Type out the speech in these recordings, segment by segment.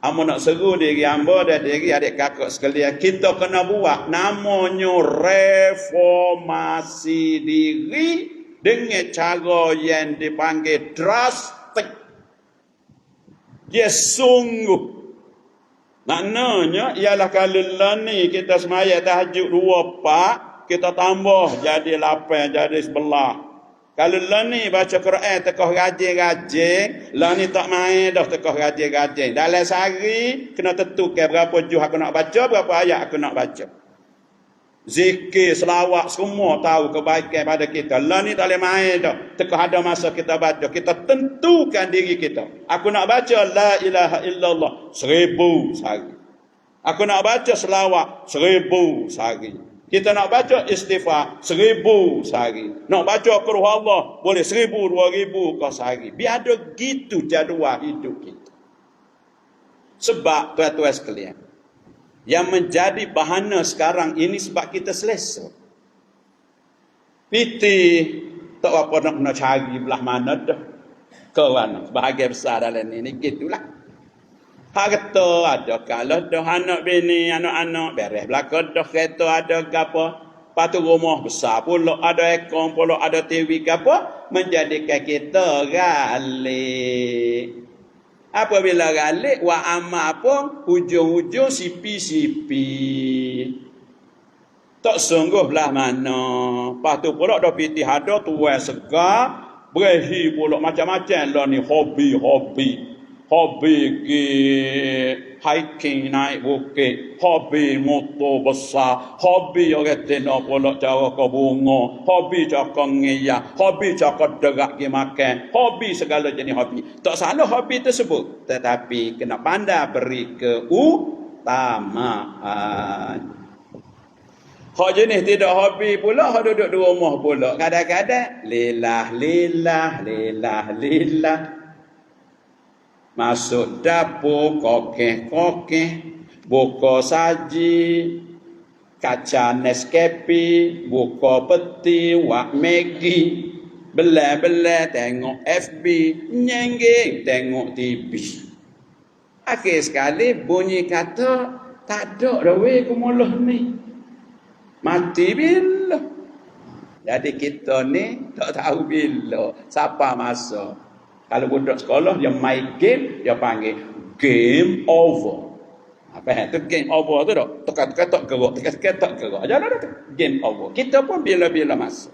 Amo nak seru diri hamba dan diri adik kakak sekalian. Kita kena buat namanya reformasi diri dengan cara yang dipanggil drastik. Dia sungguh. Maknanya ialah kalau ni kita semaya tahajud dua pak, kita tambah jadi lapan, jadi sebelah. Kalau lah ni baca Quran tekoh rajin-rajin, lah ni tak main dah tekoh rajin-rajin. Dalam sehari kena tentukan berapa juh aku nak baca, berapa ayat aku nak baca. Zikir, selawat, semua tahu kebaikan pada kita. Lah ni tak boleh main dah. Tekoh ada masa kita baca. Kita tentukan diri kita. Aku nak baca La ilaha illallah seribu sehari. Aku nak baca selawat seribu sehari. Kita nak baca istighfar seribu sehari. Nak baca keruh Allah boleh seribu, dua ribu kau sehari. Biar ada gitu jadual hidup kita. Sebab tuan-tuan sekalian. Yang menjadi bahana sekarang ini sebab kita selesa. Piti tak apa nak nak cari belah mana dah. Kau mana? Sebahagian besar dalam ini. Gitulah. Harta ada kalau dah anak bini, anak-anak beres belaka dah kereta ada gapo. Patu rumah besar pula ada ekor pula ada TV gapo menjadikan kita galik. Apabila galik wa amak pun hujung-hujung sipi-sipi. Tak sungguh belah mana. Patu pula dah pitih ada tuai segar. Berehi pula macam-macam lah ni hobi-hobi hobi ke hiking naik bukit, hobi motor besar, hobi orang tena pula cara ke bunga, hobi cara ngiya, hobi cara derak ke makan, hobi segala jenis hobi. Tak salah hobi tersebut, tetapi kena pandai beri keutamaan. Hak jenis tidak hobi pula, hak duduk di rumah pula. Kadang-kadang, lillah, lillah, lillah, lillah masuk dapur kokeh-kokeh buka saji kaca Nescafe buka peti wak Maggi. Belah-belah tengok FB nyengging tengok TV akhir sekali bunyi kata tak ada dah weh kumulah ni. Mati bila? Jadi kita ni tak tahu bila? Siapa masa kalau budak sekolah dia main game, dia panggil game over. Apa itu game over tu dah? Tekan-tekan tak gerak, tekan-tekan tak gerak. Jangan ada game over. Kita pun bila-bila masa.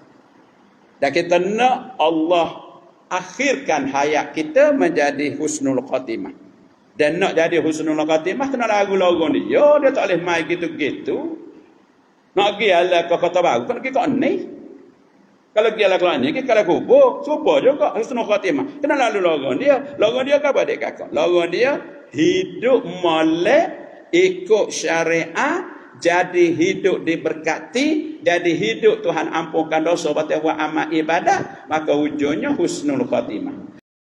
Dan kita nak Allah akhirkan hayat kita menjadi husnul khatimah. Dan nak jadi husnul khatimah kena lagu-lagu ni. Yo dia tak boleh main gitu-gitu. Nak pergi ala ke kota baru, kena pergi kat ni. Kalau dia keluar ni, kita kalau kubur, supa juga husnul khatimah. Kena lalu lorong dia. Lorong dia apa adik kakak? Lorong dia hidup molek ikut syariah jadi hidup diberkati jadi hidup Tuhan ampunkan dosa batal buat amal ibadah maka ujungnya husnul khatimah